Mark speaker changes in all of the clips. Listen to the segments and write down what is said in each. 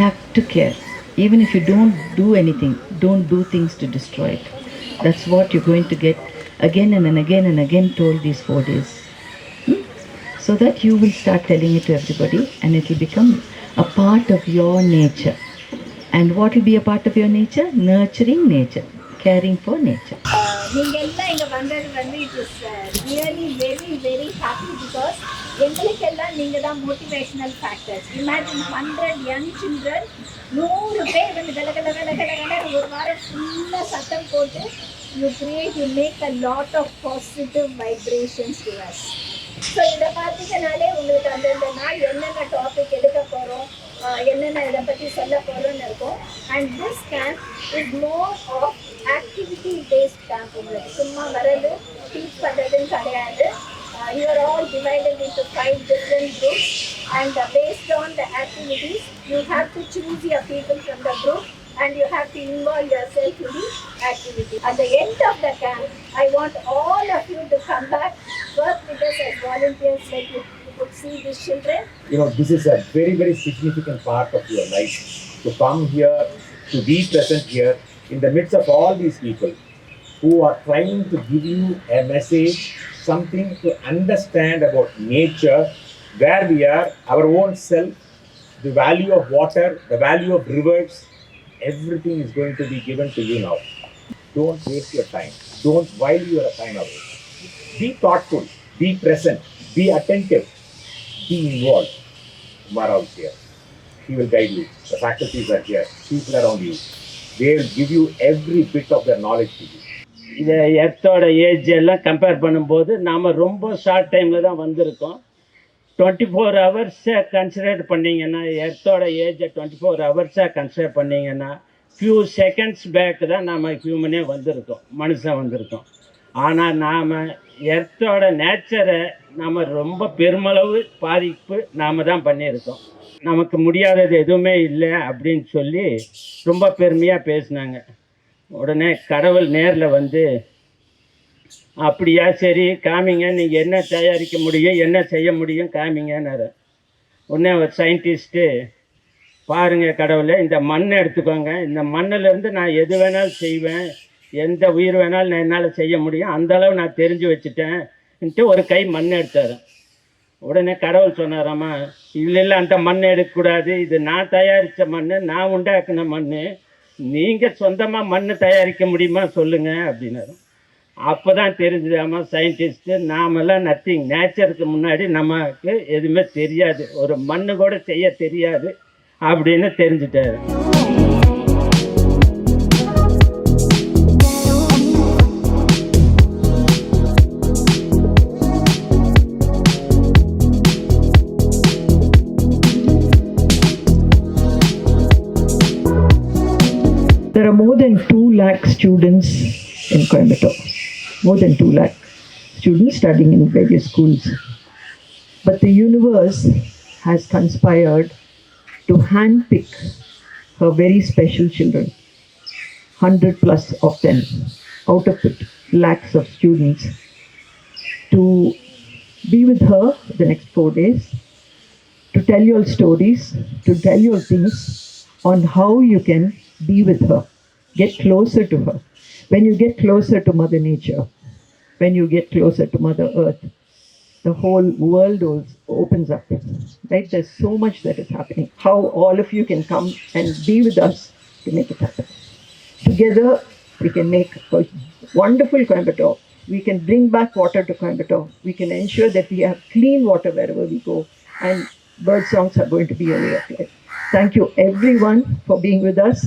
Speaker 1: have to care. Even if you don't do anything, don't do things to destroy it. That's what you're going to get again and, and again and again told these four days. Hmm? So that you will start telling it to everybody and it will become a part of your nature. And what will be a part of your nature? Nurturing nature, caring for nature.
Speaker 2: Uh, it is uh, really very, very happy because எங்களுக்கெல்லாம் நீங்க தான் motivational factors imagine hundred young children நூறு பேர் வந்து கல கல கல கல கல ஒரு வாரம் ஃபுல்லாக சத்தம் போட்டு you create you make a lot of positive vibrations to us so இதை பார்த்தீங்கனாலே உங்களுக்கு அந்தந்த நாள் என்னென்ன டாபிக் எடுக்க போகிறோம் என்னென்ன இதை பற்றி சொல்ல போகிறோம்னு இருக்கும். And this camp is more of activity based camp உங்களுக்கு. சும்மா வரது டீச் பண்ணுறதுன்னு கிடையாது. Uh, you are all divided into five different groups and uh, based on the activities, you have to choose your people from the group and you have to involve yourself in the activity. At the end of the camp, I want all of you to come back, work with us as volunteers like you, you could see these children.
Speaker 3: You know, this is a very, very significant part of your life. To come here, to be present here in the midst of all these people who are trying to give you a message something to understand about nature, where we are, our own self, the value of water, the value of rivers, everything is going to be given to you now. Don't waste your time. Don't while you are time away. Be thoughtful, be present, be attentive, be involved. Kumara is here. He will guide you. The faculties are here. People around you. They will give you every bit of their knowledge to you.
Speaker 4: இந்த எர்த்தோட age எல்லாம் compare பண்ணும்போது நாம் ரொம்ப short டைமில் தான் வந்திருக்கோம். Twenty four ஹவர்ஸை consider பண்ணிங்கன்னா எர்த்தோட ஏஜை டுவெண்ட்டி ஃபோர் ஹவர்ஸாக கன்சிடர் பண்ணிங்கன்னா ஃபியூ செகண்ட்ஸ் பேக்கு தான் நாம் ஹியூமனே வந்திருக்கோம் மனுஷன் வந்திருக்கோம். ஆனால் நாம் எர்த்தோட நேச்சரை நம்ம ரொம்ப பெருமளவு பாதிப்பு நாம் தான் பண்ணியிருக்கோம். நமக்கு முடியாதது எதுவுமே இல்லை அப்படின்னு சொல்லி ரொம்ப பெருமையாக பேசினாங்க. உடனே கடவுள் நேரில் வந்து அப்படியா சரி காமிங்க நீங்கள் என்ன தயாரிக்க முடியும் என்ன செய்ய முடியும் காமிங்கன்னாரு. உடனே ஒரு சயின்டிஸ்ட்டு பாருங்கள் கடவுளை இந்த மண்ணை எடுத்துக்கோங்க. இந்த மண்ணிலேருந்து நான் எது வேணாலும் செய்வேன். எந்த உயிர் வேணாலும் நான் என்னால் செய்ய முடியும். அந்த அளவு நான் தெரிஞ்சு வச்சுட்டேன்ட்டு ஒரு கை மண் எடுத்தார். உடனே கடவுள் சொன்னாராம்மா இல்லை இல்லை அந்த மண் எடுக்கக்கூடாது. இது நான் தயாரித்த மண் நான் உண்டாக்குன மண் நீங்கள் சொந்தமாக மண் தயாரிக்க முடியுமா சொல்லுங்கள் அப்படின்னாரு. அப்போ தான் தெரிஞ்சுதாம்மா சயின்டிஸ்ட்டு நாமெல்லாம் நத்திங் நேச்சருக்கு முன்னாடி நமக்கு எதுவுமே தெரியாது. ஒரு மண்ணு கூட செய்ய தெரியாது அப்படின்னு தெரிஞ்சுட்டாரு.
Speaker 1: Are more than 2 lakh students in Coimbatore. More than 2 lakh students studying in various schools. But the universe has conspired to handpick her very special children. 100 plus of them, out of it, lakhs of students, to be with her the next four days, to tell you all stories, to tell you all things on how you can be with her, get closer to her. When you get closer to Mother Nature, when you get closer to Mother Earth, the whole world opens up. Right? There's so much that is happening. How all of you can come and be with us to make it happen. Together, we can make a wonderful Coimbatore. We can bring back water to Coimbatore. We can ensure that we have clean water wherever we go. And bird songs are going to be a way of life. Thank you, everyone, for being with us.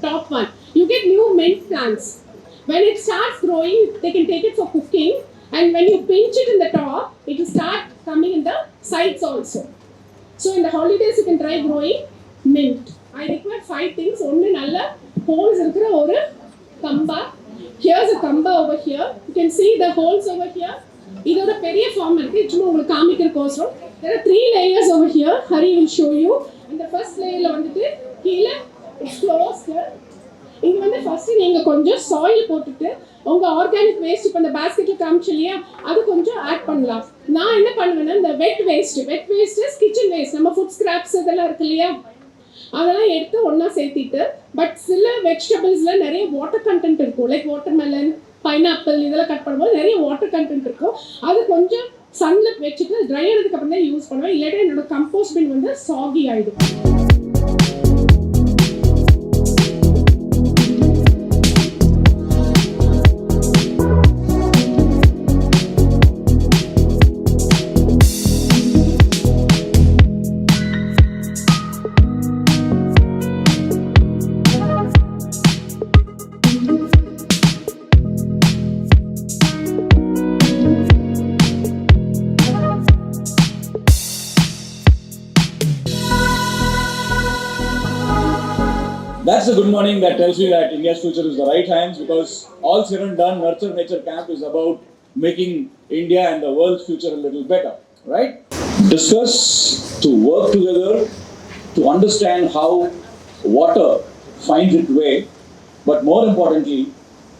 Speaker 1: top one. You
Speaker 5: get new mint plants. When it starts growing, they can take it for cooking, and when you pinch it in the top, it will start coming in the sides also. So in the holidays, you can try growing mint. I require five things. Only nalla holes இருக்கிற ஒரு கம்பா a a over here you can see the holes over here இது ஒரு பெரிய form இருக்கு சும்மா உங்களுக்கு காமிக்கிறக்கோசரம் there are three layers over here Hari will show you அந்த first லேயரில் வந்துட்டு கீழே இட்ஸ் க்ளோஸ்டு இங்க வந்து ஃபர்ஸ்ட் நீங்க கொஞ்சம் சாயில் போட்டுட்டு உங்க ஆர்கானிக் வேஸ்ட் இப்போ இந்த பாஸ்கெட்ல காமிச்சு இல்லையா அது கொஞ்சம் ஆட் பண்ணலாம். நான் என்ன பண்ணுவேன்னா இந்த wet waste wet waste kitchen waste நம்ம ஃபுட் ஸ்கிராப்ஸ் இதெல்லாம் இருக்கு இல்லையா? அதெல்லாம் எடுத்து ஒன்றா சேர்த்திட்டு பட் சில வெஜிடபிள்ஸ்ல நிறைய வாட்டர் கண்டென்ட் இருக்கும். லைக் வாட்டர் மெலன் பைனாப்பிள் இதெல்லாம் கட் பண்ணும்போது நிறைய வாட்டர் கண்டென்ட் இருக்கும். அது கொஞ்சம் சன்ல வச்சுட்டு ட்ரை ஆனதுக்கு அப்புறம் தான் யூஸ் பண்ணுவேன். இல்லாட்டி என்னோட கம்போஸ்ட் பின் வந்து சாகி ஆயிடும்.
Speaker 6: That's a good morning that tells me that India's future is the right hands because all said and done, Nurture Nature Camp is about making India and the world's future a little better, right? Discuss to work together to understand how water finds its way, but more importantly,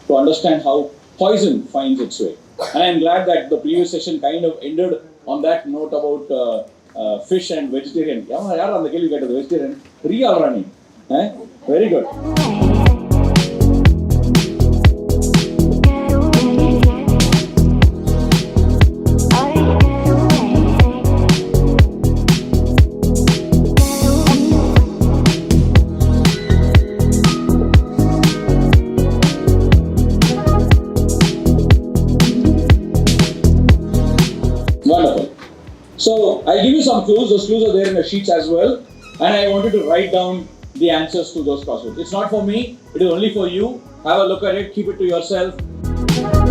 Speaker 6: to understand how poison finds its way. And I'm glad that the previous session kind of ended on that note about uh, uh, fish and vegetarian. யார் அந்த கேள்வி கேட்டது vegetarian Riya Rani Very good. So I give you some clues. Those clues are there in the sheets as well. And I wanted to write down the answers to those puzzles. It's not for me, it is only for you. Have a look at it, keep it to yourself.